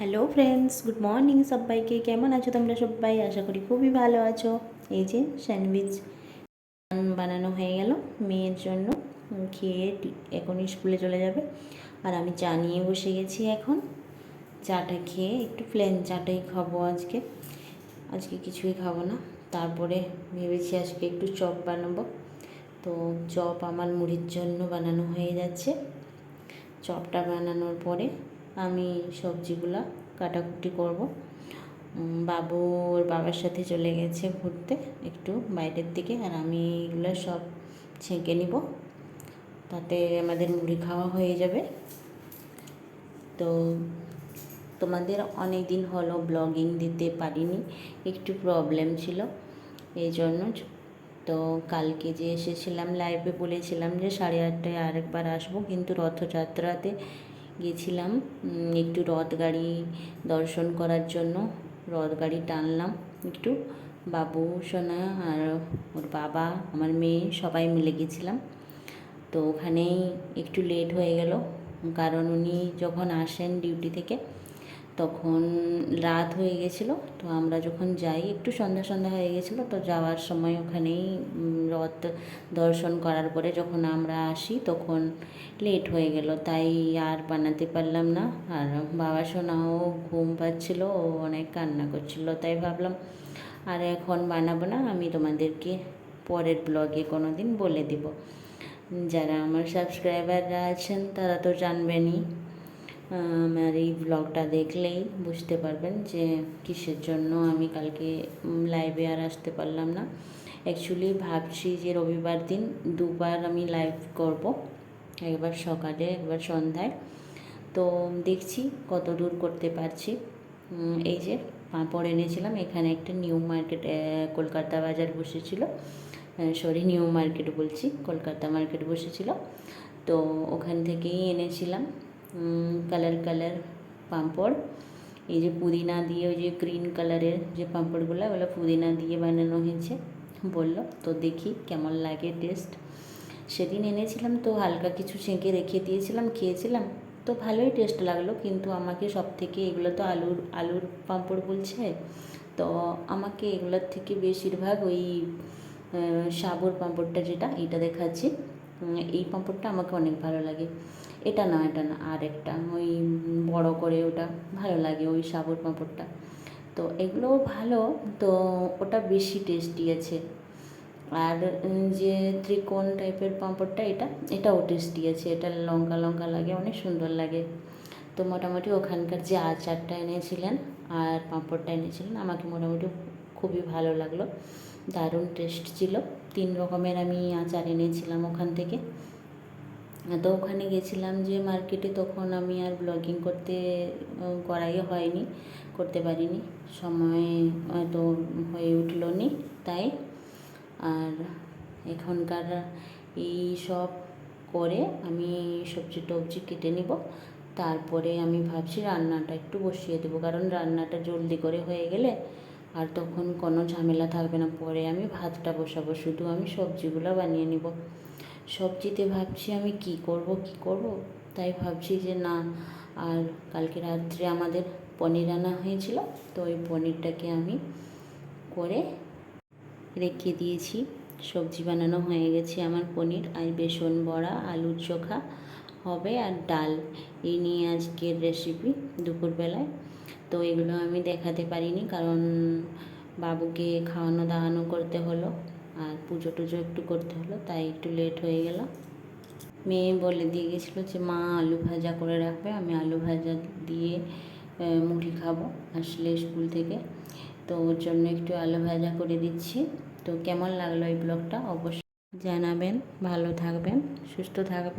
Hello friends, good morning সবাইকে। কেমন আছো তোমরা সবাই? আশা করি খুবই ভালো আছো। এই যে স্যান্ডউইচ বানানো হয়ে গেল মেয়ের জন্য। খেয়ে এখনই স্কুলে চলে যাবে। আর আমি চা নিয়ে বসে গেছি এখন। চাটা খেয়ে একটু প্লেন চাটাই খাব আজকে। আজকে কিছুই খাব না। তারপরে ভেবেছি আজকে একটু চপ বানাবো। তো চপ আমার মুড়ির জন্য বানানো হয়ে যাচ্ছে। চপটা বানানোর পরে আমি সবজিগুলো কাটাকুটি করব। বাবু ওর বাবার সাথে চলে গেছে ঘুরতে একটু বাইরের দিকে আর আমি এগুলো সব ছেঁকে নিব। তাতে আমাদের মুড়ি খাওয়া হয়ে যাবে। তো তোমাদের অনেক দিন হলো ব্লগিং দিতে পারিনি, একটু প্রবলেম ছিল এই জন্য তো কালকে যে এসেছিলাম লাইভে বলেছিলাম যে সাড়ে আটটায় আরেকবার আসব, কিন্তু রথযাত্রাতে গেছিলাম একটু রথ গাড়ি দর্শন করার জন্য। রথ গাড়ি টানলাম, একটু বাবু, সোনা আর ওর বাবা, আমার মেয়ে সবাই মিলে গেছিলাম। তো ওখানেই একটু লেট হয়ে গেল, কারণ উনি যখন আসেন ডিউটি থেকে তখন রাত হয়ে গেছিল, তো আমরা যখন যাই, একটু সন্ধ্যা সন্ধ্যা হয়ে গেছিল, তো যাওয়ার সময় ওখানেই রথ দর্শন করার পরে যখন আমরা আসি, তখন লেট হয়ে গেল, তাই আর বানাতে পারলাম না। আর বাবা সোনাও ঘুম পাচ্ছিল, ও অনেক কান্না করছিল, তাই ভাবলাম, আর এখন বানাবো না, আমি তোমাদেরকে পরের ব্লগে কোনো দিন বলে দিব। যারা আমার সাবস্ক্রাইবাররা আছেন, তারা তো জানবেনই। আমার এই ব্লগটা দেখলেই বুঝতে পারবেন যে কিসের জন্য আমি কালকে লাইভে আর আসতে পারলাম না। অ্যাকচুয়ালি ভাবছি যে রবিবার দিন দুবার আমি লাইভ করব, একবার সকালে, একবার সন্ধ্যায়। তো দেখছি কত দূর করতে পারছি। এই যে পাঁপড় এনেছিলাম, এখানে একটা নিউ মার্কেট কলকাতা বাজার বসেছিল। সরি নিউ মার্কেট বলছি, কলকাতা মার্কেট বসেছিল। তো ওখান থেকেই এনেছিলাম। কালার কালার পাঁপড়। এই যে পুদিনা দিয়ে ওই যে গ্রিন কালারের যে পাঁপড়গুলো, ওগুলো পুদিনা দিয়ে বানানো হয়েছে। বলল, তো দেখি কেমন লাগে টেস্ট সেদিন এনেছিলাম তো হালকা কিছু ছেঁকে রেখে দিয়েছিলাম, খেয়েছিলাম। তো ভালোই টেস্ট লাগল, কিন্তু আমাকে সব থেকে এগুলো তো আলুর আলুর পাঁপড় বলছে। তো আমাকে এগুলোর থেকে বেশিরভাগ ওই সাবুর পাঁপড়টা যেটা, এটা দেখাচ্ছি। এই পাঁপড়টা আমাকে অনেক ভালো লাগে। এটা না এটা না আর একটা ওই বড় করে ওটা ভালো লাগে, ওই সাবুর পাঁপড়টা তো এগুলোও ভালো, তো ওটা বেশি টেস্টি আছে। আর যে ত্রিকোণ টাইপের পাঁপড়টা এটা, এটাও টেস্টি আছে। এটা লঙ্কা লঙ্কা লাগে, অনেক সুন্দর লাগে। তো মোটামুটি ওখানকার যে আচারটা এনেছিলেন আর পাঁপড়টা এনেছিলেন, আমাকে মোটামুটি খুবই ভালো লাগল। দারুণ টেস্ট ছিল। তিন রকমের আমি আচার এনেছিলাম ওখান থেকে। তো ওখানে গেছিলাম যে মার্কেটে তখন আমি আর ব্লগিং করতে করাই হয়নি, করতে পারিনি। সময় হয়তো হয়ে উঠল নি তাই। আর এখনকার এই সব করে আমি সবজি টবজি কেটে নিব। তারপরে আমি ভাবছি রান্নাটা একটু বসিয়ে দেবো। কারণ রান্নাটা জলদি করে হয়ে গেলে আর তখন কোনো ঝামেলা থাকবে না, পরে আমি ভাতটা বসাবো, শুধু আমি সবজিগুলো বানিয়ে নিব। সবজিতে ভাবছি আমি কি করব কি করব? তাই ভাবছি যে না, আর কালকে রাত্রে আমাদের পনির আনা হয়েছিল, তো ওই পনিরটাকে আমি করে রেখে দিয়েছি। সবজি বানানো হয়ে গেছে আমার পনির, আর বেসন বড়া, আলুর চোখা হবে আর ডাল। এই নিয়ে আজকের রেসিপি দুপুরবেলায়। তো এগুলো আমি দেখাতে পারিনি কারণ বাবুকে খাওয়ানো দাওয়ানো করতে হলো আর পুজো টুজো একটু করতে হলো, তাই একটু লেট হয়ে গেল। মেয়ে বলে দিয়ে গেছিল যে, মা আলু ভাজা করে রাখবে, আমি আলু ভাজা দিয়ে মুড়ি খাব। আসলে স্কুল থেকে। তো ওর জন্য একটু আলু ভাজা করে দিচ্ছি। তো কেমন লাগল এই ব্লগটা? অবশ্যই জানাবেন। ভালো থাকবেন, সুস্থ থাকবেন।